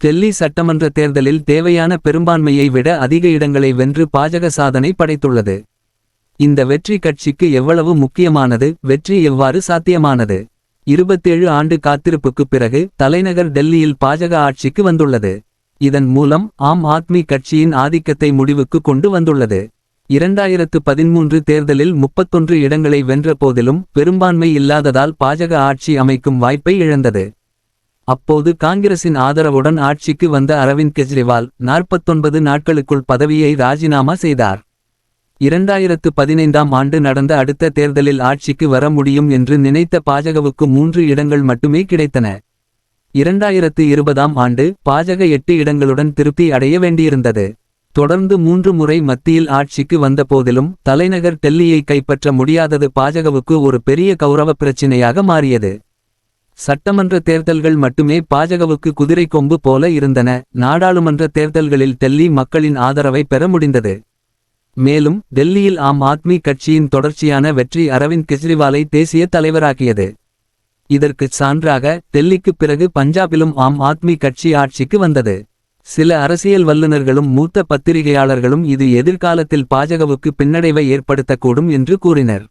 டெல்லி சட்டமன்ற தேர்தலில் தேவையான பெரும்பான்மையை விட அதிக இடங்களை வென்று பாஜக சாதனை படைத்துள்ளது. இந்த வெற்றி கட்சிக்கு எவ்வளவு முக்கியமானது வெற்றி எவ்வாறு சாத்தியமானது? இருபத்தேழு ஆண்டு காத்திருப்புக்குப் பிறகு தலைநகர் டெல்லியில் பாஜக ஆட்சிக்கு வந்துள்ளது. இதன் மூலம் ஆம் ஆத்மி கட்சியின் ஆதிக்கத்தை முடிவுக்கு கொண்டு வந்துள்ளது. இரண்டாயிரத்து பதிமூன்று தேர்தலில் முப்பத்தொன்று இடங்களை வென்ற போதிலும் பெரும்பான்மை இல்லாததால் பாஜக ஆட்சி அமைக்கும் வாய்ப்பை இழந்தது. அப்போது காங்கிரசின் ஆதரவுடன் ஆட்சிக்கு வந்த அரவிந்த் கெஜ்ரிவால் நாற்பத்தொன்பது நாட்களுக்குள் பதவியை ராஜினாமா செய்தார். இரண்டாயிரத்து பதினைந்தாம் ஆண்டு நடந்த அடுத்த தேர்தலில் ஆட்சிக்கு வர முடியும் என்று நினைத்த பாஜகவுக்கு மூன்று இடங்கள் மட்டுமே கிடைத்தன. இரண்டாயிரத்து இருபதாம் ஆண்டு பாஜக எட்டு இடங்களுடன் திருப்தி அடைய வேண்டியிருந்தது. தொடர்ந்து மூன்று முறை மத்தியில் ஆட்சிக்கு வந்த போதிலும் தலைநகர் டெல்லியை கைப்பற்ற முடியாதது பாஜகவுக்கு ஒரு பெரிய கௌரவ பிரச்சினையாக மாறியது. சட்டமன்ற தேர்தல்கள் மட்டுமே பாஜகவுக்கு குதிரை கொம்பு போல இருந்தன. நாடாளுமன்ற தேர்தல்களில் டெல்லி மக்களின் ஆதரவை பெற முடிந்தது. மேலும் டெல்லியில் ஆம் ஆத்மி கட்சியின் தொடர்ச்சியான வெற்றி அரவிந்த் கெஜ்ரிவாலை தேசிய தலைவராக்கியது. இதற்குச் சான்றாக டெல்லிக்குப் பிறகு பஞ்சாபிலும் ஆம் ஆத்மி கட்சி ஆட்சிக்கு வந்தது. சில அரசியல் வல்லுநர்களும் மூத்த பத்திரிகையாளர்களும் இது எதிர்காலத்தில் பாஜகவுக்கு பின்னடைவை ஏற்படுத்தக்கூடும் என்று கூறினர்.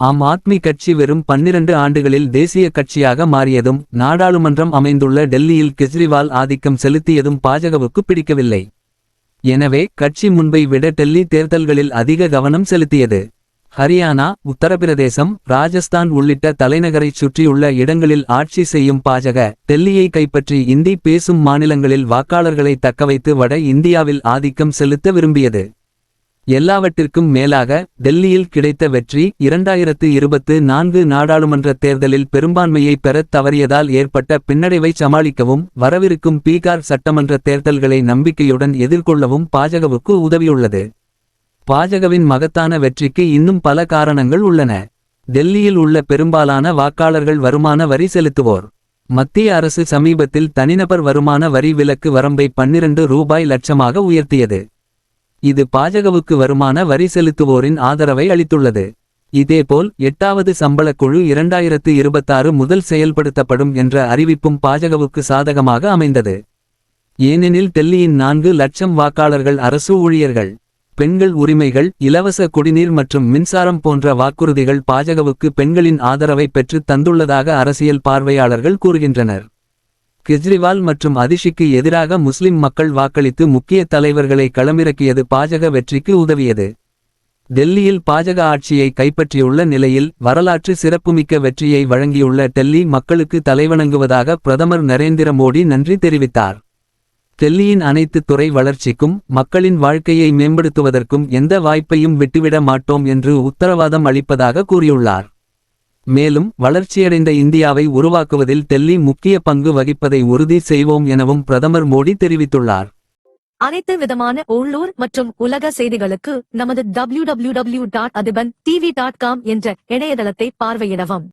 ஆம் ஆத்மி கட்சி வெறும் பன்னிரண்டு ஆண்டுகளில் தேசிய கட்சியாக மாறியதும் நாடாளுமன்றம் அமைந்துள்ள டெல்லியில் கெஜ்ரிவால் ஆதிக்கம் செலுத்தியதும் பாஜகவுக்கு பிடிக்கவில்லை. எனவே கட்சி முன்பை விட டெல்லி தேர்தல்களில் அதிக கவனம் செலுத்தியது. ஹரியானா உத்தரப்பிரதேசம் ராஜஸ்தான் உள்ளிட்ட தலைநகரைச் சுற்றியுள்ள இடங்களில் ஆட்சி செய்யும் பாஜக டெல்லியை கைப்பற்றி இந்தி பேசும் மாநிலங்களில் வாக்காளர்களை தக்கவைத்து வட இந்தியாவில் ஆதிக்கம் செலுத்த விரும்பியது. எல்லாவற்றிற்கும் மேலாக டெல்லியில் கிடைத்த வெற்றி இரண்டாயிரத்து இருபத்து நான்கு நாடாளுமன்ற தேர்தலில் பெரும்பான்மையை பெறத் தவறியதால் ஏற்பட்ட பின்னடைவை சமாளிக்கவும் வரவிருக்கும் பீகார் சட்டமன்ற தேர்தல்களை நம்பிக்கையுடன் எதிர்கொள்ளவும் பாஜகவுக்கு உதவியுள்ளது. பாஜகவின் மகத்தான வெற்றிக்கு இன்னும் பல காரணங்கள் உள்ளன. டெல்லியில் உள்ள பெரும்பாலான வாக்காளர்கள் வருமான வரி செலுத்துவோர். மத்திய அரசு சமீபத்தில் தனிநபர் வருமான வரி விலக்கு வரம்பை பன்னிரண்டு ரூபாய் லட்சமாக உயர்த்தியது. இது பாஜகவுக்கு வருமான வரி செலுத்துவோரின் ஆதரவை அளித்துள்ளது. இதேபோல் எட்டாவது சம்பளக் குழு இரண்டாயிரத்து இருபத்தாறு முதல் செயல்படுத்தப்படும் என்ற அறிவிப்பும் பாஜகவுக்கு சாதகமாக அமைந்தது. ஏனெனில் டெல்லியின் நான்கு லட்சம் வாக்காளர்கள் அரசு ஊழியர்கள் பெண்கள் உரிமைகள் இலவச குடிநீர் மற்றும் மின்சாரம் போன்ற வாக்குறுதிகள் பாஜகவுக்கு பெண்களின் ஆதரவை பெற்று தந்துள்ளதாக அரசியல் பார்வையாளர்கள் கூறுகின்றனர். கெஜ்ரிவால் மற்றும் அதிஷிக்கு எதிராக முஸ்லிம் மக்கள் வாக்களித்து முக்கிய தலைவர்களை களமிறக்கியது பாஜக வெற்றிக்கு உதவியது. டெல்லியில் பாஜக ஆட்சியை கைப்பற்றியுள்ள நிலையில் வரலாற்று சிறப்புமிக்க வெற்றியை வழங்கியுள்ள டெல்லி மக்களுக்கு தலைவணங்குவதாக பிரதமர் நரேந்திர மோடி நன்றி தெரிவித்தார். டெல்லியின் அனைத்து துறை வளர்ச்சிக்கும் மக்களின் வாழ்க்கையை மேம்படுத்துவதற்கும் எந்த வாய்ப்பையும் விட்டுவிட மாட்டோம் என்று உத்தரவாதம் அளிப்பதாக கூறியுள்ளார். மேலும் வளர்ச்சியடைந்த இந்தியாவை உருவாக்குவதில் டெல்லி முக்கிய பங்கு வகிப்பதை உறுதி செய்வோம் எனவும் பிரதமர் மோடி தெரிவித்துள்ளார். அனைத்து விதமான உள்ளூர் மற்றும் உலக செய்திகளுக்கு நமது W W W dot TV dot com என்ற இணையதளத்தை பார்வையிடவும்.